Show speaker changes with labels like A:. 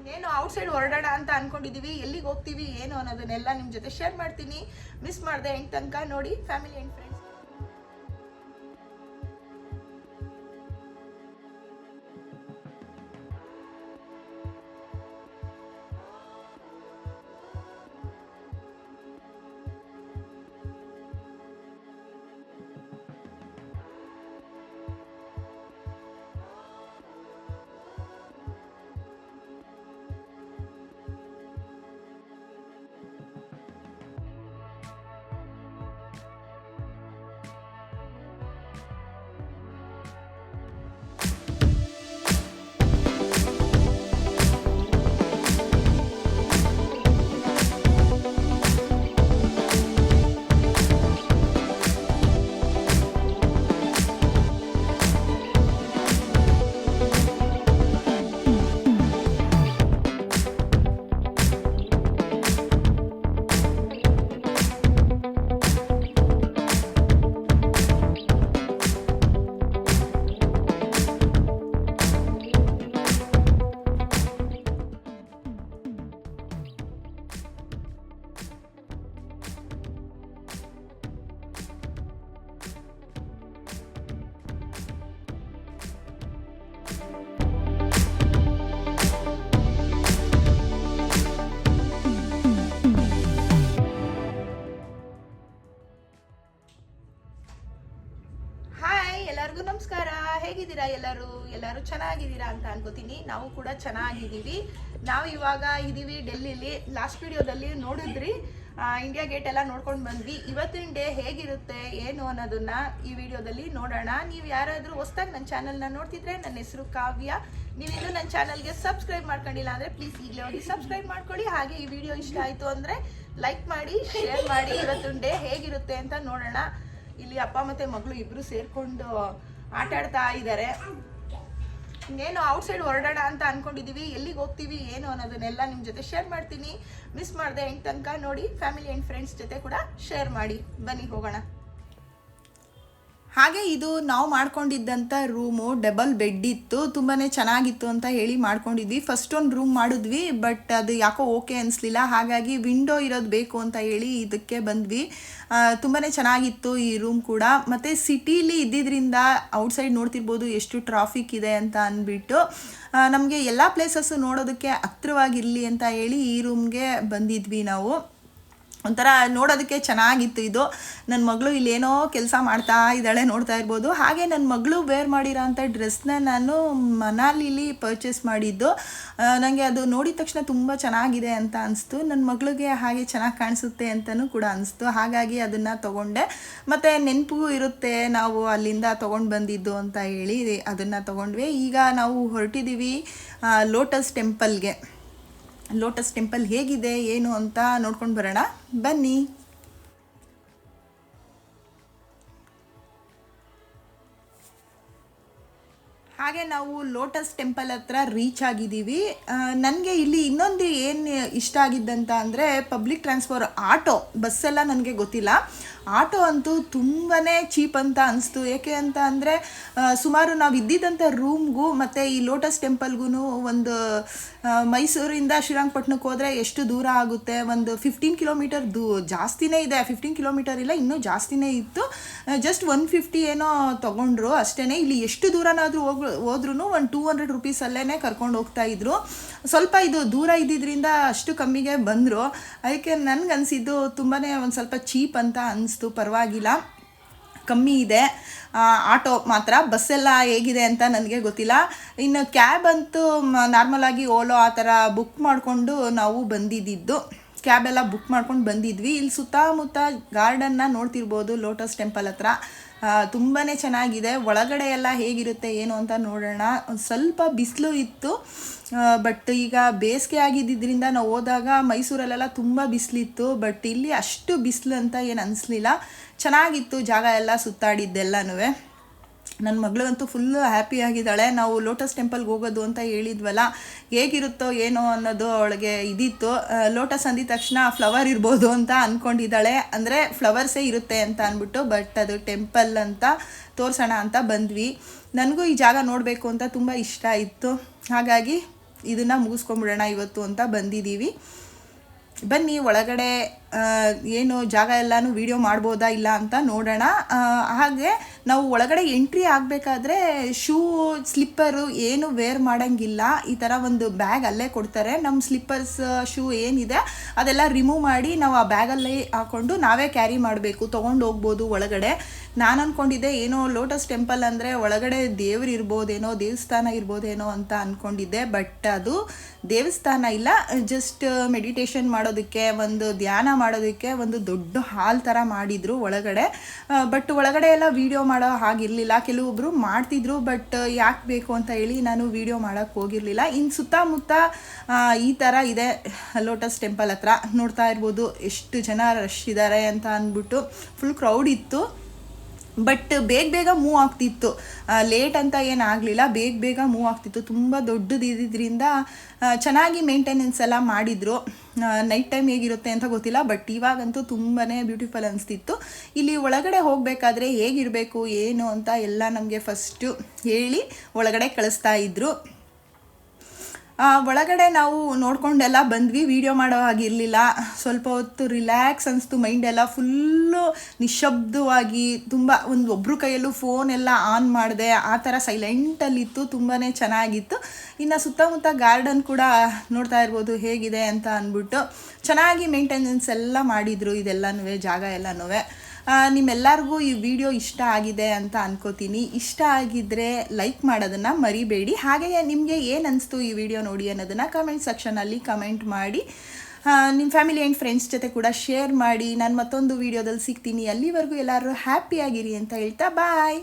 A: ಇನ್ನೇನು ಔಟ್ಸೈಡ್ ಹೊರಡೋಣ ಅಂತ ಅನ್ಕೊಂಡಿದೀವಿ, ಎಲ್ಲಿಗೆ ಹೋಗ್ತೀವಿ, ಏನು ಅನ್ನೋದನ್ನೆಲ್ಲ ನಿಮ್ಮ ಜೊತೆ ಶೇರ್ ಮಾಡ್ತೀನಿ. ಮಿಸ್ ಮಾಡಿದೆ ಎಂಟು ತನಕ ನೋಡಿ ಫ್ಯಾಮಿಲಿ ಆ್ಯಂಡ್ ಫ್ರೆಂಡ್ಸ್ ಎಲ್ಲರಿಗೂ ನಮಸ್ಕಾರ. ಹೇಗಿದ್ದೀರಾ ಎಲ್ಲರೂ? ಎಲ್ಲರೂ ಚೆನ್ನಾಗಿದ್ದೀರಾ ಅಂತ ಅನ್ಕೋತೀನಿ. ನಾವು ಕೂಡ ಚೆನ್ನಾಗಿದ್ದೀವಿ. ನಾವು ಇವಾಗ ಇದ್ದೀವಿ ಡೆಲ್ಲಿಲಿ. ಲಾಸ್ಟ್ ವಿಡಿಯೋದಲ್ಲಿ ನೋಡಿದ್ರಿ. ಇಂಡಿಯಾ ಗೇಟ್ ಎಲ್ಲ ನೋಡ್ಕೊಂಡು ಬಂದ್ವಿ. ಇವತ್ತಿನ ಡೇ ಹೇಗಿರುತ್ತೆ, ಏನು ಅನ್ನೋದನ್ನ ಈ ವಿಡಿಯೋದಲ್ಲಿ ನೋಡೋಣ. ನೀವು ಯಾರಾದರೂ ಹೊಸ್ದಾಗಿ ನನ್ನ ಚಾನಲ್ನ ನೋಡ್ತಿದ್ರೆ ನನ್ನ ಹೆಸರು ಕಾವ್ಯ. ನೀವಿನ್ನೂ ನನ್ನ ಚಾನಲ್ಗೆ ಸಬ್ಸ್ಕ್ರೈಬ್ ಮಾಡ್ಕೊಂಡಿಲ್ಲ ಅಂದರೆ ಪ್ಲೀಸ್ ಈಗಲೇ ಹೋಗಿ ಸಬ್ಸ್ಕ್ರೈಬ್ ಮಾಡ್ಕೊಳ್ಳಿ ಹಾಗೆ ಈ ವಿಡಿಯೋ ಇಷ್ಟ ಆಯಿತು ಅಂದರೆ ಲೈಕ್ ಮಾಡಿ ಶೇರ್ ಮಾಡಿ. ಇವತ್ತಿನ ಡೇ ಹೇಗಿರುತ್ತೆ ಅಂತ ನೋಡೋಣ. ಇಲ್ಲಿ ಅಪ್ಪ ಮತ್ತೆ ಮಗಳು ಇಬ್ರು ಸೇರ್ಕೊಂಡು ಆಟ ಆಡ್ತಾ ಇದ್ದಾರೆ ಇನ್ನೇನು ಔಟ್ಸೈಡ್ ಹೊರಡೋಣ ಅಂತ ಅನ್ಕೊಂಡಿದೀವಿ. ಎಲ್ಲಿಗೆ ಹೋಗ್ತೀವಿ, ಏನು ಅನ್ನೋದನ್ನೆಲ್ಲ ನಿಮ್ಮ ಜೊತೆ ಶೇರ್ ಮಾಡ್ತೀನಿ. ಮಿಸ್ ಮಾಡಿದೆ ಎಂಟು ತನಕ ನೋಡಿ ಫ್ಯಾಮಿಲಿ ಆ್ಯಂಡ್ ಫ್ರೆಂಡ್ಸ್ ಜೊತೆ ಕೂಡ ಶೇರ್ ಮಾಡಿ. ಬನ್ನಿ ಹೋಗೋಣ. ಹಾಗೆ ಇದು ನಾವು ಮಾಡ್ಕೊಂಡಿದ್ದಂಥ ರೂಮು ಡಬಲ್ ಬೆಡ್ ಇತ್ತು. ತುಂಬಾ ಚೆನ್ನಾಗಿತ್ತು ಅಂತ ಹೇಳಿ ಮಾಡ್ಕೊಂಡಿದ್ವಿ. ಫಸ್ಟ್ ಒಂದು ರೂಮ್ ಮಾಡಿದ್ವಿ ಬಟ್ ಅದು ಯಾಕೋ ಓಕೆ ಅನಿಸ್ಲಿಲ್ಲ. ಹಾಗಾಗಿ ವಿಂಡೋ ಇರೋದು ಬೇಕು ಅಂತ ಹೇಳಿ ಇದಕ್ಕೆ ಬಂದ್ವಿ. ತುಂಬಾ ಚೆನ್ನಾಗಿತ್ತು ಈ ರೂಮ್ ಕೂಡ. ಮತ್ತು ಸಿಟೀಲಿ ಇದ್ದಿದ್ದರಿಂದ ಔಟ್ಸೈಡ್ ನೋಡ್ತಿರ್ಬೋದು ಎಷ್ಟು ಟ್ರಾಫಿಕ್ ಇದೆ ಅಂತ ಅಂದ್ಬಿಟ್ಟು ನಮಗೆ ಎಲ್ಲ ಪ್ಲೇಸಸ್ಸು ನೋಡೋದಕ್ಕೆ ಹತ್ರವಾಗಿರಲಿ ಅಂತ ಹೇಳಿ ಈ ರೂಮ್ಗೆ ಬಂದಿದ್ವಿ ನಾವು. ಒಂಥರ ನೋಡೋದಕ್ಕೆ ಚೆನ್ನಾಗಿತ್ತು ಇದು. ನನ್ನ ಮಗಳು ಇಲ್ಲೇನೋ ಕೆಲಸ ಮಾಡ್ತಾ ಇದ್ದಾಳೆ ನೋಡ್ತಾ ಇರ್ಬೋದು. ಹಾಗೆ ನನ್ನ ಮಗಳು ವೇರ್ ಮಾಡಿರೋ ಅಂಥ ಡ್ರೆಸ್ನ ನಾನು ಮನಾಲಿಲಿ ಪರ್ಚೇಸ್ ಮಾಡಿದ್ದು. ನನಗೆ ಅದು ನೋಡಿದ ತಕ್ಷಣ ತುಂಬ ಚೆನ್ನಾಗಿದೆ ಅಂತ ಅನಿಸ್ತು. ನನ್ನ ಮಗಳಿಗೆ ಹಾಗೆ ಚೆನ್ನಾಗಿ ಕಾಣಿಸುತ್ತೆ ಅಂತಲೂ ಕೂಡ ಅನಿಸ್ತು. ಹಾಗಾಗಿ ಅದನ್ನು ತೊಗೊಂಡೆ. ಮತ್ತು ನೆನಪು ಇರುತ್ತೆ ನಾವು ಅಲ್ಲಿಂದ ತೊಗೊಂಡು ಬಂದಿದ್ದು ಅಂತ ಹೇಳಿ ಅದನ್ನು ತೊಗೊಂಡ್ವಿ. ಈಗ ನಾವು ಹೊರಟಿದ್ದೀವಿ ಲೋಟಸ್ ಟೆಂಪಲ್ಗೆ ಲೋಟಸ್ ಟೆಂಪಲ್ ಹೇಗಿದೆ, ಏನು ಅಂತ ನೋಡ್ಕೊಂಡು ಬರೋಣ. ಬನ್ನಿ. ಹಾಗೆ ನಾವು ಲೋಟಸ್ ಟೆಂಪಲ್ ಹತ್ರ ರೀಚ್ ಆಗಿದ್ದೀವಿ. ನನಗೆ ಇಲ್ಲಿ ಇನ್ನೊಂದು ಏನು ಇಷ್ಟ ಆಗಿದ್ದಂತ ಅಂದರೆ ಪಬ್ಲಿಕ್ ಟ್ರಾನ್ಸ್ಫೋರ್ ಆಟೋ ಬಸ್ಸೆಲ್ಲ ನನಗೆ ಗೊತ್ತಿಲ್ಲ. ಆಟೋ ಅಂತೂ ತುಂಬಾ ಚೀಪ್ ಅಂತ ಅನಿಸ್ತು. ಏಕೆ ಅಂತ ಅಂದರೆ ಸುಮಾರು ನಾವು ಇದ್ದಿದ್ದಂಥ ರೂಮ್ಗೂ ಮತ್ತು ಈ ಲೋಟಸ್ ಟೆಂಪಲ್ಗೂ ಒಂದು ಮೈಸೂರಿಂದ ಶ್ರೀರಂಗಪಟ್ಟಣಕ್ಕೆ ಹೋದರೆ ಎಷ್ಟು ದೂರ ಆಗುತ್ತೆ? ಒಂದು ಫಿಫ್ಟೀನ್ ಕಿಲೋಮೀಟರ್ ದೂ, ಜಾಸ್ತಿನೇ ಇದೆ. ಫಿಫ್ಟೀನ್ ಕಿಲೋಮೀಟರ್ ಇಲ್ಲ, ಇನ್ನೂ ಜಾಸ್ತಿನೇ ಇತ್ತು. ಜಸ್ಟ್ ಒನ್ ಫಿಫ್ಟಿ ಏನೋ ತೊಗೊಂಡ್ರು ಅಷ್ಟೇ ಇಲ್ಲಿ ಎಷ್ಟು ದೂರನಾದರೂ ಹೋಗ್ ಹೋದ್ರೂ ಒಂದು ಟೂ ಹಂಡ್ರೆಡ್ ರುಪೀಸಲ್ಲೇ ಕರ್ಕೊಂಡು ಹೋಗ್ತಾ ಇದ್ರು. ಸ್ವಲ್ಪ ಇದು ದೂರ ಇದ್ದಿದ್ದರಿಂದ ಅಷ್ಟು ಕಮ್ಮಿಗೆ ಬಂದರು. ಅದಕ್ಕೆ ನನಗನ್ಸಿದ್ದು ತುಂಬಾ ಒಂದು ಸ್ವಲ್ಪ ಚೀಪ್ ಅಂತ ಅನಿಸ್ತು. ಪರವಾಗಿಲ್ಲ. ಕಮ್ಮಿ ಇದೆ. ಆಟೋ ಮಾತ್ರ, ಬಸ್ಸೆಲ್ಲ ಹೇಗಿದೆ ಅಂತ ನನಗೆ ಗೊತ್ತಿಲ್ಲ. ಇನ್ನು ಕ್ಯಾಬ್ ಅಂತೂ ನಾರ್ಮಲಾಗಿ ಓಲೋ ಆ ಥರ ಬುಕ್ ಮಾಡಿಕೊಂಡು ನಾವು ಬಂದಿದ್ದಿದ್ದು ಕ್ಯಾಬ್ ಎಲ್ಲ ಬುಕ್ ಮಾಡ್ಕೊಂಡು ಬಂದಿದ್ವಿ. ಇಲ್ಲಿ ಸುತ್ತಮುತ್ತ ಗಾರ್ಡನ್ನ ನೋಡ್ತಿರ್ಬೋದು, ಲೋಟಸ್ ಟೆಂಪಲ್ ಹತ್ರ. ತುಂಬಾ ಚೆನ್ನಾಗಿದೆ. ಒಳಗಡೆ ಎಲ್ಲ ಹೇಗಿರುತ್ತೆ, ಏನು ಅಂತ ನೋಡೋಣ. ಸ್ವಲ್ಪ ಬಿಸಿಲು ಇತ್ತು ಬಟ್ ಈಗ ಬೇಸಿಗೆ ಆಗಿದ್ದರಿಂದ ನಾವು ಹೋದಾಗ ಮೈಸೂರಲ್ಲೆಲ್ಲ ತುಂಬ ಬಿಸಿಲಿತ್ತು ಬಟ್ ಇಲ್ಲಿ ಅಷ್ಟು ಬಿಸಿಲು ಅಂತ ಏನು ಅನಿಸ್ಲಿಲ್ಲ. ಚೆನ್ನಾಗಿತ್ತು ಜಾಗ ಎಲ್ಲ ಸುತ್ತಾಡಿದ್ದೆಲ್ಲನೂ ನನ್ನ ಮಗಳಂತೂ ಫುಲ್ಲು ಹ್ಯಾಪಿ ಆಗಿದ್ದಾಳೆ. ನಾವು ಲೋಟಸ್ ಟೆಂಪಲ್ಗೆ ಹೋಗೋದು ಅಂತ ಹೇಳಿದ್ವಲ್ಲ, ಹೇಗಿರುತ್ತೋ ಏನೋ ಅನ್ನೋದು ಅವಳಿಗೆ ಇದಿತ್ತು. ಲೋಟಸ್ ಅಂದಿದ ತಕ್ಷಣ ಫ್ಲವರ್ ಇರ್ಬೋದು ಅಂತ ಅಂದ್ಕೊಂಡಿದ್ದಾಳೆ ಅಂದರೆ ಫ್ಲವರ್ಸೇ ಇರುತ್ತೆ ಅಂತ ಅಂದ್ಬಿಟ್ಟು ಬಟ್ ಅದು ಟೆಂಪಲ್ ಅಂತ ತೋರಿಸೋಣ ಅಂತ ಬಂದ್ವಿ. ನನಗೂ ಈ ಜಾಗ ನೋಡಬೇಕು ಅಂತ ತುಂಬ ಇಷ್ಟ ಇತ್ತು ಹಾಗಾಗಿ ಇದನ್ನು ಮುಗಿಸ್ಕೊಂಬಿಡೋಣ ಇವತ್ತು ಅಂತ ಬಂದಿದ್ದೀವಿ ಬನ್ನಿ, ಒಳಗಡೆ ಏನು ಜಾಗ ಎಲ್ಲಾನು ವಿಡಿಯೋ ಮಾಡ್ಬೋದಾ ಇಲ್ಲ ಅಂತ ನೋಡೋಣ. ಹಾಗೆ ನಾವು ಒಳಗಡೆ ಎಂಟ್ರಿ ಆಗಬೇಕಾದ್ರೆ ಶೂ ಸ್ಲಿಪ್ಪರು ಏನು ವೇರ್ ಮಾಡೋಂಗಿಲ್ಲ. ಈ ಥರ ಒಂದು ಬ್ಯಾಗ್ ಅಲ್ಲೇ ಕೊಡ್ತಾರೆ. ನಮ್ಮ ಸ್ಲಿಪ್ಪರ್ಸ್ ಶೂ ಏನಿದೆ ಅದೆಲ್ಲ ರಿಮೂವ್ ಮಾಡಿ ನಾವು ಆ ಬ್ಯಾಗಲ್ಲೇ ಹಾಕೊಂಡು ನಾವೇ ಕ್ಯಾರಿ ಮಾಡಬೇಕು. ತೊಗೊಂಡು ಹೋಗ್ಬೋದು ಒಳಗಡೆ. ನಾನು ಅಂದ್ಕೊಂಡಿದ್ದೆ ಏನೋ ಲೋಟಸ್ ಟೆಂಪಲ್ ಅಂದರೆ ಒಳಗಡೆ ದೇವ್ರು ಇರ್ಬೋದೇನೋ, ದೇವಸ್ಥಾನ ಇರ್ಬೋದೇನೋ ಅಂತ ಅಂದ್ಕೊಂಡಿದ್ದೆ ಬಟ್ ಅದು ದೇವಸ್ಥಾನ ಇಲ್ಲ. ಜಸ್ಟ್ ಮೆಡಿಟೇಷನ್ ಮಾಡೋದಕ್ಕೆ ಒಂದು ಧ್ಯಾನ ಮಾಡೋದಕ್ಕೆ ಒಂದು ದೊಡ್ಡ ಹಾಲ್ ಥರ ಮಾಡಿದ್ರು ಒಳಗಡೆ. ಬಟ್ ಒಳಗಡೆ ಎಲ್ಲ ವಿಡಿಯೋ ಮಾಡೋ ಹಾಗಿರಲಿಲ್ಲ. ಕೆಲವೊಬ್ಬರು ಮಾಡ್ತಿದ್ರು ಬಟ್ ಯಾಕೆ ಬೇಕು ಅಂತ ಹೇಳಿ ನಾನು ವಿಡಿಯೋ ಮಾಡೋಕ್ಕೆ ಹೋಗಿರಲಿಲ್ಲ. ಇನ್ನು ಸುತ್ತಮುತ್ತ ಈ ಥರ ಇದೆ. ಲೋಟಸ್ ಟೆಂಪಲ್ ಹತ್ರ ನೋಡ್ತಾ ಇರ್ಬೋದು. ಎಷ್ಟು ಜನ ರಶ್ ಇದ್ದಾರೆ ಅಂತ ಅಂದ್ಬಿಟ್ಟು ಫುಲ್ ಕ್ರೌಡ್ ಇತ್ತು. ಬಟ್ ಬೇಗ ಬೇಗ ಮೂವ್ ಆಗ್ತಿತ್ತು. ಲೇಟ್ ಅಂತ ಏನು ಆಗಲಿಲ್ಲ. ಬೇಗ ಬೇಗ ಮೂವ್ ಆಗ್ತಿತ್ತು. ತುಂಬ ದೊಡ್ಡದು ಚೆನ್ನಾಗಿ ಮೇಂಟೆನೆನ್ಸ್ ಎಲ್ಲ ಮಾಡಿದರು. ನೈಟ್ ಟೈಮ್ ಹೇಗಿರುತ್ತೆ ಅಂತ ಗೊತ್ತಿಲ್ಲ. ಬಟ್ ಇವಾಗಂತೂ ತುಂಬಾ ಬ್ಯೂಟಿಫುಲ್ ಅನಿಸ್ತಿತ್ತು. ಇಲ್ಲಿ ಒಳಗಡೆ ಹೋಗಬೇಕಾದ್ರೆ ಹೇಗಿರಬೇಕು ಏನು ಅಂತ ಎಲ್ಲ ನಮಗೆ ಫಸ್ಟು ಹೇಳಿ ಒಳಗಡೆ ಕಳಿಸ್ತಾ ಇದ್ರು. ಆ, ಒಳಗಡೆ ನಾವು ನೋಡ್ಕೊಂಡೆಲ್ಲ ಬಂದ್ವಿ ವಿಡಿಯೋ ಮಾಡೋ ಹಾಗಿರಲಿಲ್ಲ ಸ್ವಲ್ಪ ಹೊತ್ತು ರಿಲ್ಯಾಕ್ಸ್ ಅನಿಸ್ತು ಮೈಂಡೆಲ್ಲ ಫುಲ್ಲು ನಿಶಬ್ದವಾಗಿ ತುಂಬ ಒಂದು ಒಬ್ರು ಕೈಯಲ್ಲೂ ಫೋನ್ ಎಲ್ಲ ಆನ್ ಮಾಡಿದೆ. ಆ ಥರ ಸೈಲೆಂಟಲ್ಲಿತ್ತು ತುಂಬಾ ಚೆನ್ನಾಗಿತ್ತು. ಇನ್ನು ಸುತ್ತಮುತ್ತ ಗಾರ್ಡನ್ ಕೂಡ ನೋಡ್ತಾ ಇರ್ಬೋದು, ಹೇಗಿದೆ ಅಂತ ಅಂದ್ಬಿಟ್ಟು ಚೆನ್ನಾಗಿ ಮೇಂಟೆನೆನ್ಸ್ ಎಲ್ಲ ಮಾಡಿದರು ಇದೆಲ್ಲನೂ ಜಾಗ ಎಲ್ಲನೂ ನಿಮ್ಮೆಲ್ಲರಿಗೂ ಈ ವಿಡಿಯೋ ಇಷ್ಟ ಆಗಿದೆ ಅಂತ ಅನ್ಕೋತೀನಿ. ಇಷ್ಟ ಆಗಿದ್ದರೆ ಲೈಕ್ ಮಾಡೋದನ್ನು ಮರಿಬೇಡಿ. ಹಾಗೆಯೇ ನಿಮಗೆ ಏನು ಅನಿಸ್ತು ಈ ವಿಡಿಯೋ ನೋಡಿ ಅನ್ನೋದನ್ನು ಕಮೆಂಟ್ ಸೆಕ್ಷನಲ್ಲಿ ಕಮೆಂಟ್ ಮಾಡಿ. ನಿಮ್ಮ ಫ್ಯಾಮಿಲಿ ಆ್ಯಂಡ್ ಫ್ರೆಂಡ್ಸ್ ಜೊತೆ ಕೂಡ ಶೇರ್ ಮಾಡಿ. ನಾನು ಮತ್ತೊಂದು ವಿಡಿಯೋದಲ್ಲಿ ಸಿಗ್ತೀನಿ. ಅಲ್ಲಿವರೆಗೂ ಎಲ್ಲರೂ ಹ್ಯಾಪಿಯಾಗಿರಿ ಅಂತ ಹೇಳ್ತಾ ಬಾಯ್